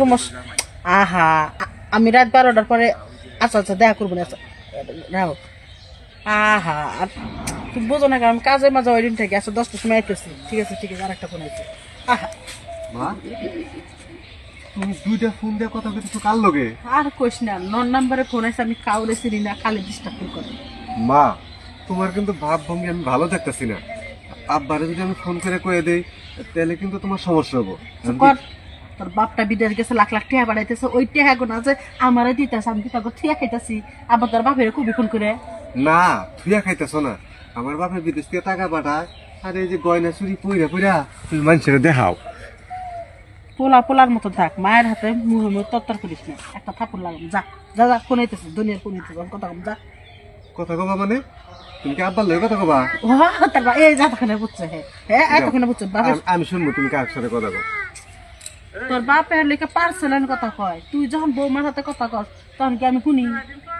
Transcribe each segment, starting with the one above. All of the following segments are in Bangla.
সমস্যা আহা আমি রাত বারোটার পরে আচ্ছা আচ্ছা দেখা করব না আচ্ছা আহা আর তুমি বোঝো না কারণ কাজে মাঝে ওই দিন থেকে আচ্ছা দশটার সময় আইতেছি। ঠিক আছে ঠিক আছে আরেকটা ফোন আইছে। আহা। মা? তুমি দুইটা ফোন দিয়ে কথা বলতেছো কার লগে? আর কইস না নন নাম্বারে ফোন আমি কাউরে চিনি না খালি ডিস্টার্ব করে। মা তোমার কিন্তু ভাব ভঙ্গি আমি ভালো দেখতেছি না। আব্বারে যদি আমি ফোন করে কয়ে দেই তাহলে কিন্তু তোমার সমস্যা হব। তোর বাপটা বিদেশ গেছে লাখ লাখ টাকা বাড়াইতেছে ওই টাকা গোনা যে আমারে দিতেছে আমি তাকে ঠিয়া খাইতেছি? আবার তোর বাপের খুবই ফোন করে? না থুয়া খাইতেছো না। আমার বাপে বিদেশ থেকে টাকা পাঠায় আর এই যে গয়না চুরি পইরা পইরা তুমি মানুষের দেখাও। পোলা পোলার মতো থাক মায়ের হাতে মুহে মুহে তত্তর করিস না। একটা থাপুর লাগাম যা যা যা ফোন হইতেছে দুনিয়ার কোন হইতেছে কথা কম যা। কথা কবা মানে? তুমি কি আব্বার লগে কথা কবা? ও তার এই যা তখন বুঝছে হে। হ্যাঁ এতক্ষণে বুঝছে বাপের আমি- শুনব তুমি কার সাথে কথা কও। তোর বাপের লেখা পার্সেলেন কথা কয়? তুই যখন বৌমার হাতে কথা কর তখন কি আমি শুনি?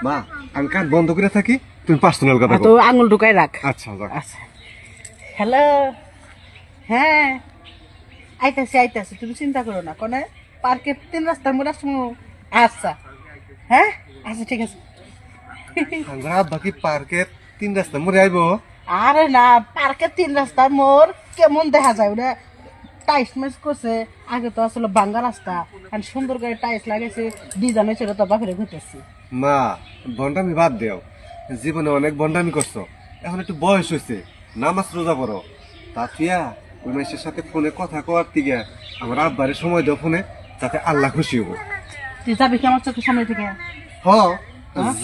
মা আমি কান বন্ধ করে থাকি তুমি পার্সোনাল কথা তো কও। আঙুল ঢুকাই রাখ। আচ্ছা আচ্ছা। হ্যালো। হ্যাঁ। আইতাছি আইতাছি তুমি চিন্তা করো না কোনে? পার্কে তিন রাস্তার মোড় আসব আচ্ছা। হ্যাঁ? আচ্ছা ঠিক আছে। আমরা আব্বা কি পার্কের তিন রাস্তা মরে আইবো? আরে না পার্কের তিন রাস্তা মোড় কেমন দেখা যায় ওটা টাইস মেস করছে আগে তো আসলে ভাঙ্গা রাস্তা আর সুন্দর করে টাইস লাগাইছে ডিজাইন হয়েছে তো বাপেরে ঘুরতেছি। মা বন্ডামি বাদ দেও। জীবনে অনেক বন্ডামি করছ। এখন একটু বয়স হয়েছে নামাজ রোজা করো তা ফিয়া ওই মাসের সাথে ফোনে কথা কওয়ার থেকে আমার আব্বারে সময় দাও ফোনে যাতে আল্লাহ খুশি হব। তুই যাবি কি আমার চোখের সামনে থেকে? হ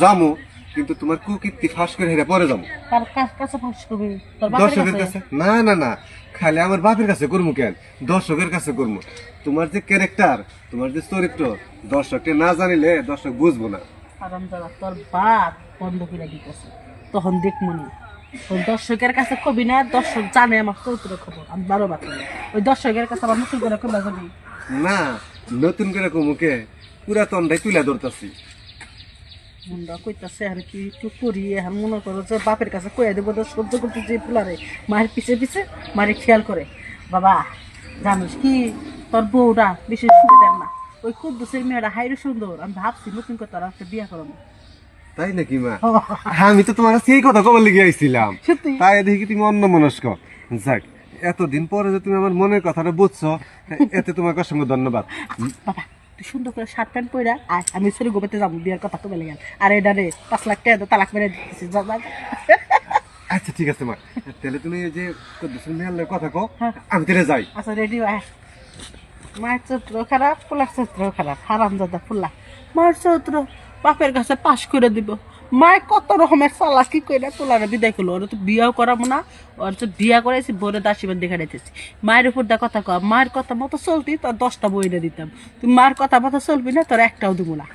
জামু কিন্তু তোমার কুকীর্তি ফাঁস করে হেরে পরে যাব। তার কাছে ফাঁস করবি? তোর দর্শকের কাছে? না না না। খালি আমার বাপের কাছে করব কেন? দর্শকের কাছে করব। তোমার যে ক্যারেক্টার তোমার যে চরিত্র দর্শককে না জানিলে দর্শক বুঝব না। আরাম দাদা তোর বাপ বন্ধ করে দিতেছে। তখন দেখ মনে ওই দর্শকের কাছে কবি না দর্শক জানে আমার চৌত্র খবর। আমি বারো বার ওই দর্শকের কাছে আবার নতুন করে কবে যাবি? না নতুন করে কমুকে পুরাতনটাই তুলে ধরতাছি। মুন্ডা কইতাছে আর কি একটু করি এখন মনে করো যে বাপের কাছে কয়ে দেবো তো সহ্য করতে যে ফুলারে মায়ের পিছে পিছে মারে খেয়াল করে। বাবা জানিস কি তোর বউটা বেশি সুবিধার না। ওই কুদ্দুসের মেয়েটা হাইরে সুন্দর আমি ভাবছি নতুন করে তারা একটা বিয়া করাবো। তাই নাকি মা? আমি তো তোমার কাছে এই কথা কবার লেগে আইছিলাম। তাই দেখি তুমি অন্য মনস্ক যাক এতদিন পরে যে তুমি আমার মনের কথাটা বুঝছ এতে তোমাকে অসংখ্য ধন্যবাদ। বাবা। তুই সুন্দর করে শার্ট প্যান্ট পরে আয় আমি সরি গোবেতে যাব বিয়ের কথা তো বলে গেল আর এটা রে পাঁচ লাখ টাকা তালাক মেরে। আচ্ছা ঠিক আছে মা। তাহলে তুমি যে লগে কথা কো হ্যাঁ। আমি তাহলে যাই। আচ্ছা রেডি আয়। মায়ের চরিত্র খারাপ ফুলার চরিত্র খারাপ। হারাম দাদা ফুল্লা মায়ের চরিত্র বাপের কাছে পাশ করে দিব। মায় কত রকমের চালাকি করে তোলারে বিদায় করল ওরা তো বিয়াও করাবো না, ওর তো বিয়া করাইছি বোরে দাসিবান দেখা দিতেছি। মায়ের উপর দা কথা কয় মায়ের কথা মতো চলতি, তোর দশটা বই দিতাম। তুই মার কথা মতো চলবি না, তোর একটাও দিব না।